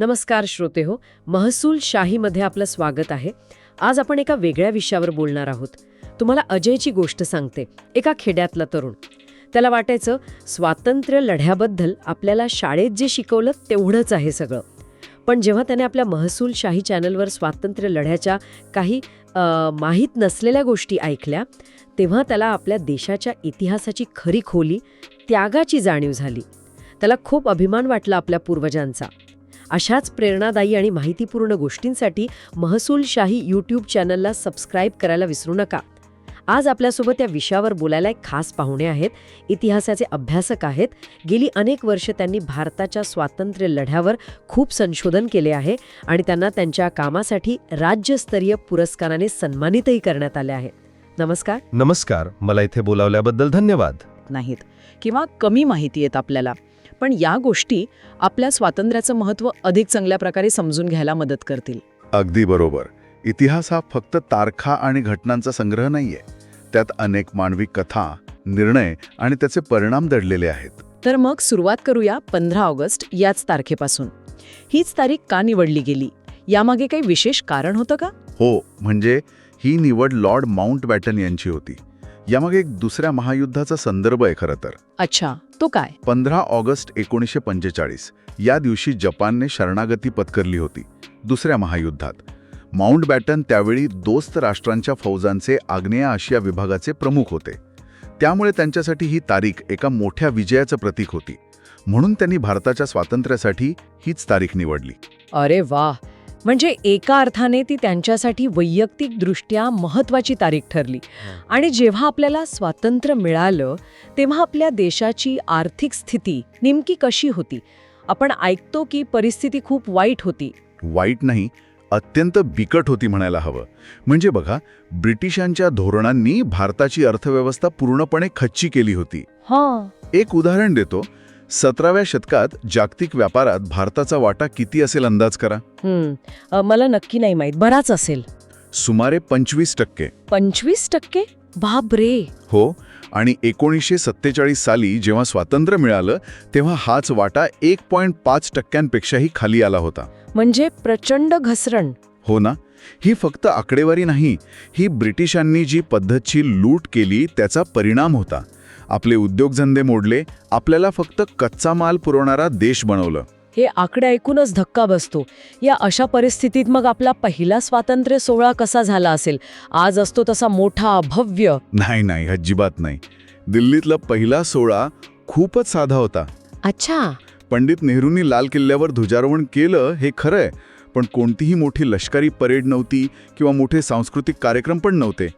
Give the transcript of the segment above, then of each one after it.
नमस्कार श्रोते हो महसूल शाहीमध्ये आपलं स्वागत आहे. आज आपण एका वेगळ्या विषयावर बोलणार आहोत. तुम्हाला अजयची गोष्ट सांगते एका खेड्यातला तरुण. त्याला वाटायचं स्वातंत्र्य लढ्याबद्दल आपल्याला शाळेत जे शिकवलं तेवढंच आहे सगळं. पण जेव्हा त्याने आपल्या महसूल शाही चॅनलवर स्वातंत्र्य लढ्याच्या काही माहीत नसलेल्या गोष्टी ऐकल्या तेव्हा त्याला आपल्या देशाच्या इतिहासाची खरी खोली त्यागाची जाणीव झाली. त्याला खूप अभिमान वाटला आपल्या पूर्वजांचा. अशाच प्रेरणादायी आणि माहितीपूर्ण गोष्टींसाठी महसूल शाही यूट्यूब चॅनलला सबस्क्राईब करायला विसरू नका. आज आपल्यासोबत या विषयावर बोलायला एक खास पाहुणे आहेत. इतिहासाचे अभ्यासक आहेत. गेली अनेक वर्ष त्यांनी भारताच्या स्वातंत्र्य लढ्यावर खूप संशोधन केले आहे आणि त्यांना त्यांच्या कामासाठी राज्यस्तरीय पुरस्काराने सन्मानितही करण्यात आले आहे. नमस्कार. नमस्कार. मला इथे बोलावल्याबद्दल धन्यवाद. नाहीत. किंवा कमी माहिती आहेत आपल्याला. पण या गोष्टी आपल्या स्वातंत्र्याचं महत्त्व अधिक चांगल्या प्रकारे समजून घ्यायला मदत करतील. अगदी बरोबर. इतिहास हा फक्त तारखा आणि घटनांचा संग्रह नाहीये. त्यात अनेक मानवी कथा निर्णय आणि त्याचे परिणाम दडलेले आहेत. तर मग सुरुवात करूया पंधरा ऑगस्ट याच तारखेपासून. हीच तारीख का निवडली गेली? यामागे काही विशेष कारण होतं का? हो म्हणजे ही निवड लॉर्ड माउंट बॅटन यांची होती. यामागे एक दुसऱ्या महायुद्धाचा संदर्भ आहे खरं तर. अच्छा तो काय? पंधरा ऑगस्ट एकोणीसशे पंचेचाळीस या दिवशी जपानने शरणागती पत्करली होती दुसऱ्या महायुद्धात. माउंट बॅटन त्यावेळी दोस्त राष्ट्रांच्या फौजांचे आग्नेय आशिया विभागाचे प्रमुख होते. त्यामुळे त्यांच्यासाठी ही तारीख एका मोठ्या विजयाचं प्रतीक होती. म्हणून त्यांनी भारताच्या स्वातंत्र्यासाठी हीच तारीख निवडली. अरे वा म्हणजे एका अर्थाने ती त्यांच्यासाठी वैयक्तिकदृष्ट्या महत्वाची तारीख ठरली. आणि जेव्हा आपल्याला स्वातंत्र्य मिळालं तेव्हा आपल्या देशाची आर्थिक स्थिती नेमकी कशी होती? आपण ऐकतो की परिस्थिती खूप वाईट होती. वाईट नाही अत्यंत बिकट होती म्हणायला हवं. म्हणजे बघा ब्रिटिशांच्या धोरणांनी भारताची अर्थव्यवस्था पूर्णपणे खच्ची केली होती. हां. एक उदाहरण देतो. सतराव्या शतकात जागतिक व्यापारात भारताचा वाटा किती असेल अंदाज करा? मला नक्की नाही माहीत. बराच असेल. सुमारे पंचवीस टक्के. पंचवीस टक्के? बापरे. हो. आणि एकोणीसशे सत्तेचाळीस साली जेव्हा स्वातंत्र्य मिळालं तेव्हा हाच वाटा एक पॉईंट पाच टक्क्यांपेक्षाही खाली आला होता. म्हणजे प्रचंड घसरण. हो ना. ही फक्त आकडेवारी नाही ही ब्रिटिशांनी जी पद्धतची लूट केली त्याचा परिणाम होता. आपले उद्योगधंदे मोडले आपल्याला फक्त कच्चा माल पुरवणारा देश बनवलं. हे आकडे ऐकूनच धक्का बसतो. या अशा परिस्थितीत मग आपला पहिला स्वातंत्र्य सोहळा कसा झाला असेल? आज असतो तसा मोठा भव्य. नाही नाही अजिबात नाही. दिल्लीतला पहिला सोहळा खूपच साधा होता. अच्छा. पंडित नेहरूंनी लाल किल्ल्यावर ध्वजारोहण केलं हे खरंय पण कोणतीही मोठी लष्करी परेड नव्हती किंवा मोठे सांस्कृतिक कार्यक्रम पण नव्हते.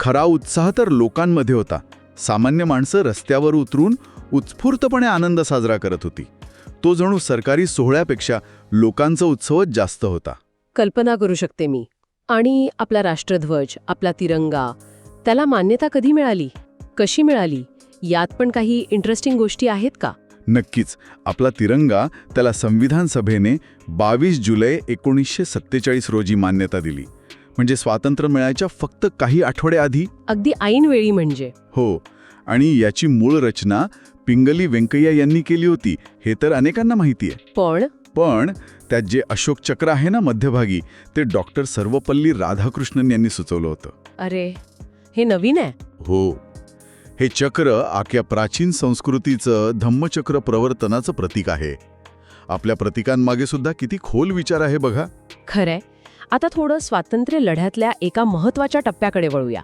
खरा उत्साह तर लोकांमध्ये होता. सामान्य माणसं रस्त्यावर उतरून उत्स्फूर्तपणे आनंद साजरा करत होती. तो जणू सरकारी सोहळ्यापेक्षा लोकांचा उत्सवच जास्त होता. कल्पना करू शकते मी. आणि आपला राष्ट्रध्वज आपला तिरंगा त्याला मान्यता कधी मिळाली? कशी मिळाली? यात पण काही इंटरेस्टिंग गोष्टी आहेत का? नक्कीच. आपला तिरंगा त्याला संविधान सभेने बावीस जुलै एकोणीसशे सत्तेचाळीस रोजी मान्यता दिली. म्हणजे स्वातंत्र्य मिळायच्या फक्त काही आठवडे आधी अगदी ऐनवेळी म्हणजे. हो. आणि याची मूळ रचना पिंगली व्यंकय्या यांनी केली होती. हे तर अनेकांना माहिती आहे. पण? पण त्यात जे अशोक चक्र आहे ना मध्यभागी ते डॉक्टर सर्वपल्ली राधाकृष्णन यांनी सुचवलं होतं. अरे हे नवीन आहे? हो. हे चक्र आख्या प्राचीन संस्कृतीचं धम्मचक्र प्रवर्तनाचं प्रतीक आहे. आपल्या प्रतीकांमागे सुद्धा किती खोल विचार आहे बघा. खरंय. आता थोडं स्वातंत्र्य लढ्यातल्या एका महत्त्वाच्या टप्प्याकडे वळूया.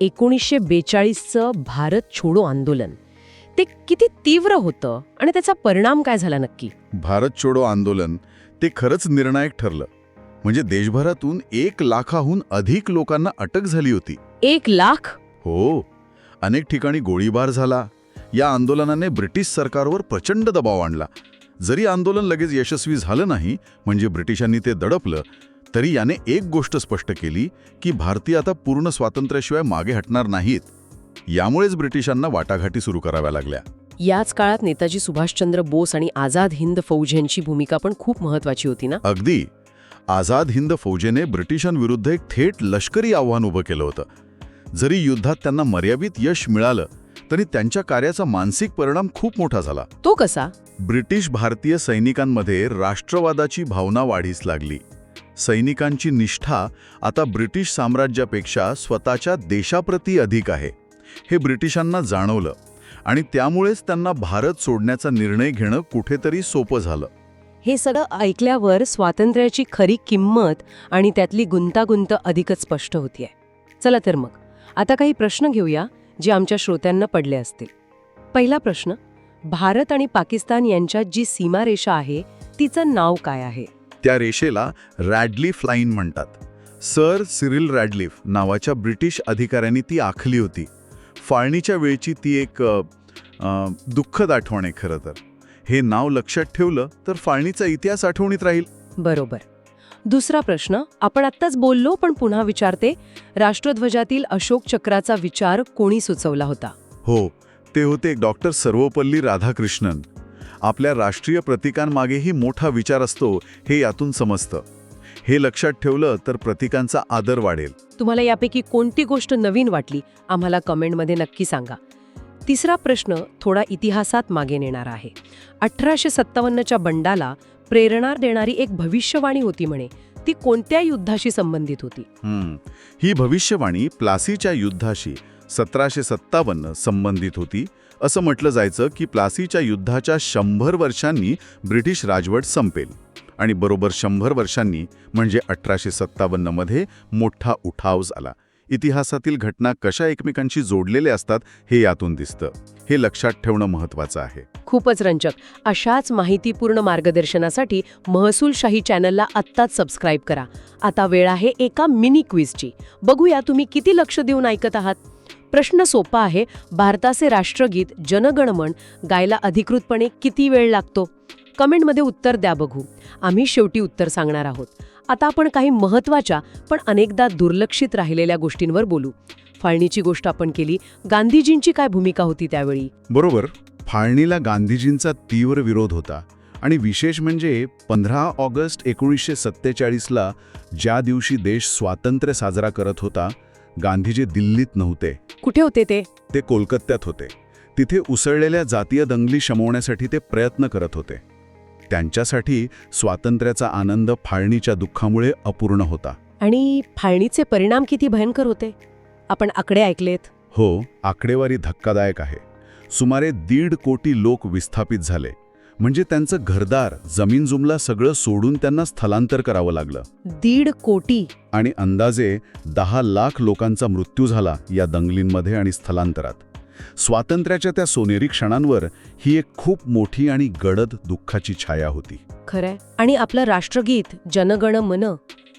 एकोणीसशे बेचाळीसचं भारत छोडो आंदोलन. ते किती तीव्र होतं आणि त्याचा परिणाम काय झाला नक्की? भारत छोडो आंदोलन ते खरंच निर्णायक ठरलं. म्हणजे देशभरातून एक लाखाहून अधिक लोकांना अटक झाली होती. एक लाख? हो. अनेक ठिकाणी गोळीबार झाला. या आंदोलनाने ब्रिटिश सरकारवर प्रचंड दबाव आणला. जरी आंदोलन लगेच यशस्वी झालं नाही म्हणजे ब्रिटिशांनी ते दडपलं तरी याने एक गोष्ट स्पष्ट केली की भारतीय आता पूर्ण स्वातंत्र्याशिवाय मागे हटणार नाहीत. यामुळेच ब्रिटिशांना वाटाघाटी सुरू कराव्या लागल्या. याच काळात नेताजी सुभाषचंद्र बोस आणि आझाद हिंद फौज यांची भूमिका पण खूप महत्वाची होती ना? अगदी. आझाद हिंद फौजेने ब्रिटिशांविरुद्ध एक थेट लष्करी आव्हान उभं केलं होतं. जरी युद्धात त्यांना मर्यादित यश मिळालं तरी त्यांच्या कार्याचा मानसिक परिणाम खूप मोठा झाला. तो कसा? ब्रिटिश भारतीय सैनिकांमध्ये राष्ट्रवादाची भावना वाढीस लागली. सैनिकांची निष्ठा आता ब्रिटिश साम्राज्यापेक्षा स्वतःच्या देशाप्रती अधिक आहे. हे ब्रिटिशांना जाणवलं आणि त्यामुळेच त्यांना भारत सोडण्याचा निर्णय घेणं कुठेतरी सोपं झालं. हे सगळं ऐकल्यावर स्वातंत्र्याची खरी किंमत आणि त्यातली गुंतागुंत अधिकच स्पष्ट होतीये. चला तर मग आता काही प्रश्न घेऊया जे आमच्या श्रोत्यांना पडले असतील. पहिला प्रश्न भारत आणि पाकिस्तान यांच्यात जी सीमारेषा आहे तिचं नाव काय आहे? त्या रेषेला रॅडलिफ लाईन म्हणतात. सर सिरिल रॅडलिफ नावाच्या ब्रिटिश अधिकाऱ्यांनी ती आखली होती. फाळणीच्या वेळची ती एक दुःखद आठवण आहे खरं तर. हे नाव लक्षात ठेवलं तर फाळणीचा इतिहास आठवणीत राहील. बरोबर. दुसरा प्रश्न आपण आत्ताच बोललो पण पुन्हा विचारते राष्ट्रध्वजातील अशोक चक्राचा विचार कोणी सुचवला होता? हो ते होते डॉक्टर सर्वपल्ली राधाकृष्णन. आपल्या राष्ट्रीय प्रतीकांमागेही मोठा विचार असतो हे यातून समजतं. हे लक्षात ठेवलं तर प्रतीकांचा आदर वाढेल. तुम्हाला यापैकी कोणती गोष्ट नवीन वाटली आम्हाला कमेंटमध्ये नक्की सांगा. तिसरा प्रश्न थोडा इतिहासात मागे नेणारा आहे. अठराशे सत्तावन्नच्या बंडाला प्रेरणा देणारी एक भविष्यवाणी होती म्हणे. ती कोणत्या युद्धाशी संबंधित होती. ही भविष्यवाणी प्लासीच्या युद्धाशी सतराशे सत्तावन्न संबंधित होती. असं म्हटलं जायचं की प्लासीच्या युद्धाच्या शंभर वर्षांनी ब्रिटिश राजवट संपेल. आणि बरोबर शंभर वर्षांनी म्हणजे अठराशे सत्तावन्नमध्ये मोठा उठाव झाला. इतिहासातील घटना कशा एकमेकांशी जोडलेल्या असतात हे यातून दिसतं. हे लक्षात ठेवणं महत्त्वाचं आहे. खूपच रंजक. अशाच माहितीपूर्ण मार्गदर्शनासाठी महसूलशाही चॅनलला आत्ताच सबस्क्राईब करा. आता वेळ आहे एका मिनी क्विजची. बघूया तुम्ही किती लक्ष देऊन ऐकत आहात. प्रश्न सोपा आहे. भारताचे राष्ट्रगीत जनगणमन गायला अधिकृतपणे किती वेळ लागतो? कमेंटमध्ये उत्तर द्या बघू. आम्ही शेवटी उत्तर सांगणार आहोत. आता आपण काही महत्त्वाच्या पण अनेकदा दुर्लक्षित राहिलेल्या गोष्टींवर बोलू. फाळणीची गोष्ट आपण केली. गांधीजींची काय भूमिका होती त्यावेळी? बरोबर. फाळणीला गांधीजींचा तीव्र विरोध होता. आणि विशेष म्हणजे पंधरा ऑगस्ट एकोणीसशे सत्तेचाळीसला ज्या दिवशी देश स्वातंत्र्य साजरा करत होता गांधीजी दिल्लीत नव्हते. कुठे होते ते? ते कोलकात्यात होते. तिथे उसळलेल्या जातीय दंगली शमवण्यासाठी ते प्रयत्न करत होते. त्यांच्यासाठी स्वातंत्र्याचा आनंद फाळणीच्या दुःखामुळे अपूर्ण होता. आणि फाळणीचे परिणाम किती भयंकर होते? आपण आकडे ऐकलेत. हो आकडेवारी धक्कादायक आहे. सुमारे दीड कोटी लोक विस्थापित झाले. म्हणजे त्यांचं घरदार जमीन जुमला सगळं सोडून त्यांना स्थलांतर करावं लागलं. दीड कोटी. आणि अंदाजे दहा लाख लोकांचा मृत्यू झाला या दंगलींमध्ये आणि स्थलांतरात. स्वातंत्र्याच्या त्या सोनेरी क्षणांवर ही एक खूप मोठी आणि गडद दुःखाची छाया होती. खरंय. आणि आपलं राष्ट्रगीत जनगण मन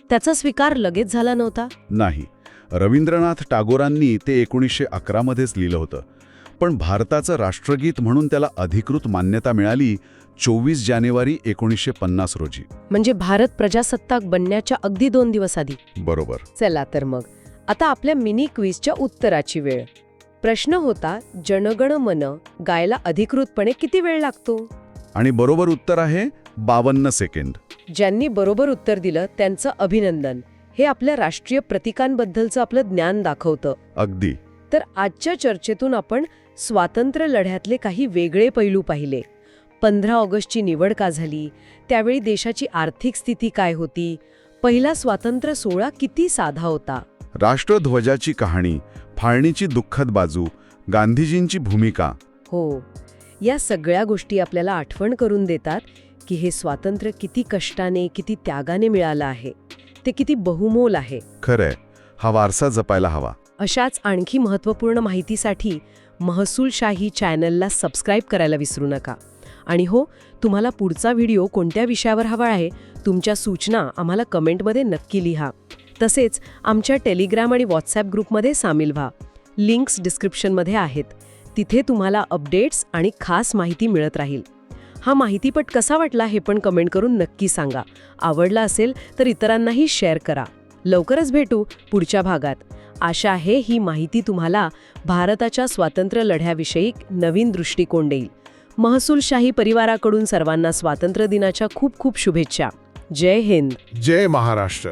त्याचा स्वीकार लगेच झाला नव्हता? नाही. रवींद्रनाथ टागोरांनी ते एकोणीसशे अकरामध्येच लिहिलं होतं. पण भारताचं राष्ट्रगीत म्हणून त्याला अधिकृत मान्यता मिळाली चोवीस जानेवारी एकोणीसशे पन्नास रोजी. म्हणजे भारत प्रजासत्ताक बनण्याच्या अगदी दोन दिवस आधी. बरोबर. चला तर मग. आता आपल्या मिनी क्विजच्या उत्तराची वेळ. प्रश्न होता जनगण मन गायला अधिकृतपणे किती वेळ लागतो? आणि बरोबर उत्तर आहे बावन्न सेकंड ज्यांनी बरोबर उत्तर दिलं त्यांचं अभिनंदन. हे आपल्या राष्ट्रीय प्रतीकांबद्दलचं आपलं ज्ञान दाखवतं. अगदी. तर आजच्या चर्चेतून आपण स्वातंत्र्य लढ्यातले काही वेगळे पैलू पाहिले. पंधरा ऑगस्टची निवड का झाली? त्यावेळी देशाची आर्थिक स्थिती काय होती? पहिला स्वातंत्र्य सोहळा किती साधा होता? राष्ट्रध्वजाची कहाणी फाळणीची दुःखद बाजू गांधीजींची भूमिका. हो. या सगळ्या गोष्टी आपल्याला आठवण करून देतात की हे स्वातंत्र्य किती कष्टाने किती त्यागाने मिळालं आहे. ते किती बहुमोल आहे. खरंय. हा वारसा जपायला हवा. अशाच आणखी महत्त्वपूर्ण माहितीसाठी महसूलशाही चॅनलला सबस्क्राईब करायला विसरू नका. आणि हो तुम्हाला पुढचा व्हिडिओ कोणत्या विषयावर हवा आहे तुमच्या सूचना आम्हाला कमेंटमध्ये नक्की लिहा. तसेच आमच्या टेलिग्राम आणि व्हॉट्सॲप ग्रुपमध्ये सामील व्हा. लिंक्स डिस्क्रिप्शनमध्ये आहेत. तिथे तुम्हाला अपडेट्स आणि खास माहिती मिळत राहील. हा माहितीपट कसा वाटला हे पण कमेंट करून नक्की सांगा. आवडला असेल तर इतरांनाही शेअर करा. लवकरच भेटू पुढच्या भागात. आशा आहे ही माहिती तुम्हाला भारताच्या स्वातंत्र्य लढ्याविषयी नवीन दृष्टिकोन देईल. महसूलशाही परिवाराकडून सर्वांना स्वातंत्र्य दिनाच्या खूप खूप शुभेच्छा. जय हिंद. जय महाराष्ट्र.